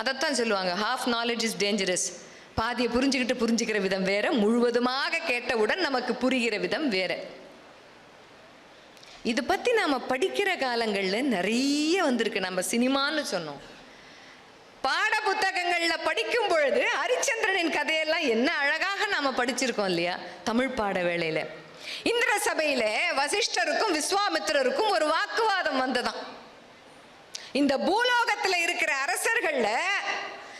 அதைத்தான் சொல்லுவாங்க half knowledge is dangerous பாதியை புரிஞ்சுக்கிட்டு புரிஞ்சுக்கிற விதம் வேற முழுவதுமாக கேட்டவுடன் நமக்கு புரிகிற விதம் வேற. இதை பற்றி நாம் படிக்கிற காலங்களில் நிறைய வந்திருக்கு. நம்ம சினிமான்னு சொன்னோம். பாட புத்தகங்களில் படிக்கும் பொழுது ஹரிச்சந்திரனின் கதையெல்லாம் என்ன அழகாக நாம் படிச்சிருக்கோம் இல்லையா? தமிழ் பாட வேளையில். இந்திர சபையில் வசிஷ்டருக்கும் விஸ்வாமித்திரருக்கும் ஒரு வாக்குவாதம் வந்ததாம். இந்த பூலோகத்தில் இருக்கிற அரசர்கள்ல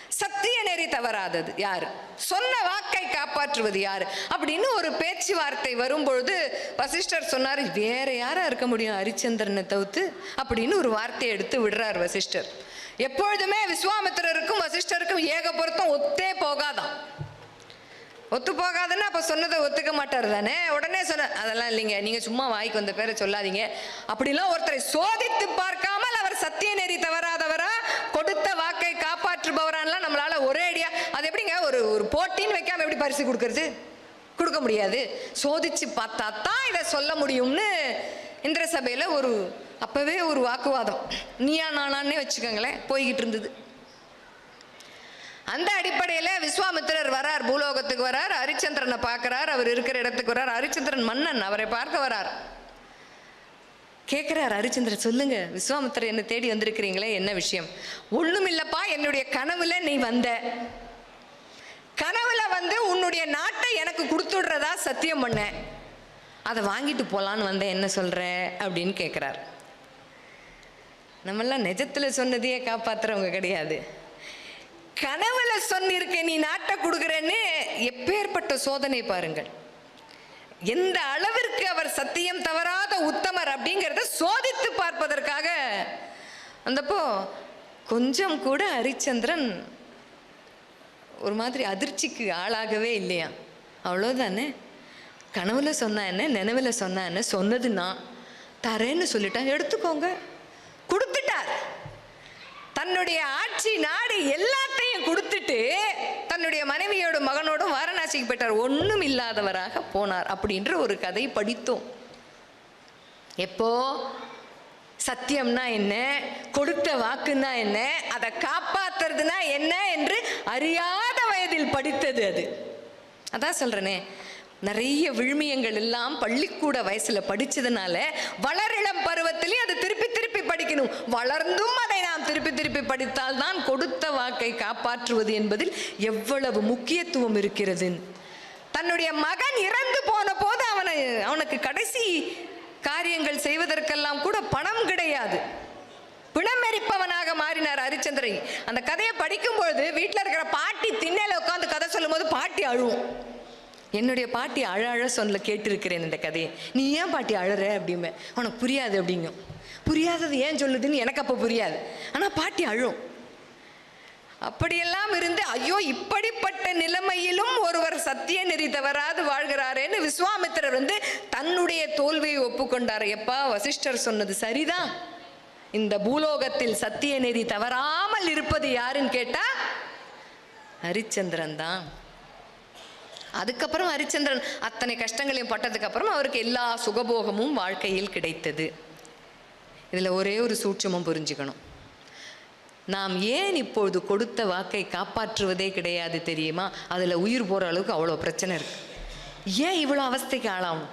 சத்திய நெறி தவறாதது. யாரு? சொன்ன வாக்கை காப்பாற்றுவது யாரு? அப்படின்னு ஒரு பேச்சுவார்த்தை வரும்பொழுது வசிஷ்டர் சொன்னார் வேற யாரா இருக்க முடியும் ஹரிச்சந்திரனை தவிர்த்து? அப்படின்னு ஒரு வார்த்தையை எடுத்து விடுறார் வசிஷ்டர். எப்பொழுதுமே விஸ்வாமித்திரருக்கும் வசிஷ்டருக்கும் ஏக பொருத்தம் ஒத்தே போகாதான். ஒத்து போகாதுன்னா அப்போ சொன்னதை ஒத்துக்க மாட்டார் தானே? உடனே சொன்ன அதெல்லாம் இல்லைங்க நீங்கள் சும்மா வாய்க்கு வந்த பேரை சொல்லாதீங்க. அப்படிலாம் ஒருத்தரை சோதித்து பார்க்காம சத்திய நெறி தவறாதவரா கொடுத்த வாக்கை காப்பாற்றுபவரான்லாம் நம்மளால ஒரே அடியா அது எப்படிங்க? ஒரு ஒரு போட்டின்னு வைக்காம எப்படி பரிசு கொடுக்கறது? கொடுக்க முடியாது. சோதிச்சு பார்த்தா தான் இதை சொல்ல முடியும்னு இந்திர சபையில் ஒரு அப்போவே ஒரு வாக்குவாதம். நீயா நானான்னே வச்சுக்கோங்களேன் போய்கிட்டு இருந்தது. அந்த அடிப்படையில் விஸ்வாமித்திரர் வரார் பூலோகத்துக்கு வரார் ஹரிச்சந்திரனை பார்க்கறார் அவர் இருக்கிற இடத்துக்கு வரார் ஹரிச்சந்திரன் மன்னன் அவரை பார்க்க வரார். கேட்குறார் ஹரிச்சந்திரன் சொல்லுங்க விஸ்வாமித்திரர் என்னை தேடி வந்திருக்கிறீங்களே என்ன விஷயம்? ஒன்றும் இல்லைப்பா என்னுடைய கனவுல நீ வந்த. கனவுல வந்து உன்னுடைய நாட்டை எனக்கு கொடுத்துடுறதா சத்தியம் பண்ண. அதை வாங்கிட்டு போகலான்னு வந்தேன் என்ன சொல்கிற அப்படின்னு கேட்குறார் நம்மெல்லாம் நிஜத்தில் சொன்னதையே காப்பாற்றுறவங்க கிடையாது. கனவுல சொன்னிருக்க நீ நாட்டை கொடுக்குறேன்னு எப்பேற்பட்ட சோதனை பாருங்கள். எந்த அளவிற்கு அவர் சத்தியம் தவறாத உத்தமர் அப்படிங்கிறத சோதித்து பார்ப்பதற்காக. அந்தப்போ கொஞ்சம் கூட ஹரிச்சந்திரன் ஒரு மாதிரி அதிர்ச்சிக்கு ஆளாகவே இல்லையா? அவ்வளோதானே கனவுல சொன்னா என்ன நினைவில் சொன்னா என்ன சொன்னது நான். தரேன்னு சொல்லிட்டான் எடுத்துக்கோங்க. கொடுத்துட்டார். தன்னுடைய ஆட்சி நாடு எல்லாத்தையும் கொடுத்துட்டு தன்னுடைய மனைவியோட மகனோடும் வாரணாசிக்கு போயிட்டார். ஒன்றும் இல்லாதவராக போனார் அப்படின்ற ஒரு கதை படித்தோம். எப்போ? சத்தியம்னா என்ன? கொடுத்த வாக்குன்னா என்ன? அதை காப்பாத்துறதுனா என்ன என்று அறியாத வயதில் படித்தது அது. அதான் சொல்றேனே. நிறைய விழுமியங்கள் எல்லாம் பள்ளிக்கூட வயசுல படிச்சதுனால வளரிளம் பருவத்திலே அதை திருப்பி திருப்பி படிக்கணும். வளர்ந்தும் அதை திருப்பி திருப்பி படித்தால் தான் கொடுத்த வாக்கை காப்பாற்றுவது என்பதில் எவ்வளவு முக்கியத்துவம் இருக்கிறது. தன்னுடைய மகன் இறந்து போன போது அவனை அவனுக்கு கடைசி காரியங்கள் செய்வதற்கெல்லாம் கூட பணம் கிடையாது. பிணமெரிப்பவனாக மாறினார் ஹரிச்சந்திரன். அந்த கதையை படிக்கும் பொழுது வீட்டில் இருக்கிற பாட்டி திண்ணையில் உட்காந்து கதை சொல்லும்போது பாட்டி அழுவும். என்னுடைய பாட்டி அழ அழ சொல்ல கேட்டிருக்கிறேன் இந்த கதையை. நீ ஏன் பாட்டி அழற? அப்படிமே உனக்கு புரியாது அப்படிங்கும். புரியாதது ஏன் சொல்லுதுன்னு எனக்கு அப்போ புரியாது. ஆனால் பாட்டி அழும். அப்படியெல்லாம் இருந்து ஐயோ இப்படிப்பட்ட நிலைமையிலும் ஒருவர் சத்திய நெறி தவறாது வாழ்கிறாரேன்னு விஸ்வாமித்திரர் வந்து தன்னுடைய தோல்வியை ஒப்புக்கொண்டார். எப்பா வசிஷ்டர் சொன்னது சரிதான். இந்த பூலோகத்தில் சத்திய நெறி தவறாமல் இருப்பது யாருன்னு கேட்டா ஹரிச்சந்திரன் தான். அதுக்கப்புறம் ஹரிச்சந்திரன் அத்தனை கஷ்டங்களையும் பட்டதுக்கப்புறம் அவருக்கு எல்லா சுகபோகமும் வாழ்க்கையில் கிடைத்தது. இதில் ஒரே ஒரு சூட்சமும் புரிஞ்சுக்கணும். நாம் ஏன் இப்பொழுது கொடுத்த வாக்கை காப்பாற்றுவதே கிடையாது தெரியுமா? அதில் உயிர் போகிற அளவுக்கு அவ்வளோ பிரச்சனை இருக்குது ஏன் இவ்வளோ அவஸ்தைக்கு ஆளாகணும்?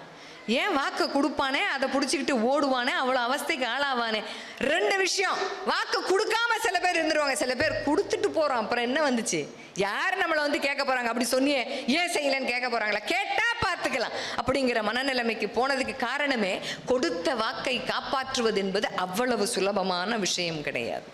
ஏன் வாக்கை கொடுப்பானே அதை பிடிச்சிக்கிட்டு ஓடுவானே அவ்வளோ அவஸ்தைக்கு ஆளாவானே? ரெண்டு விஷயம். வாக்கு கொடுக்காம சில பேர் இருந்துருவாங்க. சில பேர் கொடுத்துட்டு போகிறோம் அப்புறம் என்ன வந்துச்சு? யார் நம்மளை வந்து கேட்க போகிறாங்க அப்படி சொன்னியே ஏன் செய்யலன்னு கேட்க போகிறாங்களா கேட்டால் பார்த்துக்கலாம். அப்படிங்கிற மனநிலைமைக்கு போனதுக்கு காரணமே கொடுத்த வாக்கை காப்பாற்றுவது என்பது அவ்வளவு சுலபமான விஷயம் கிடையாது.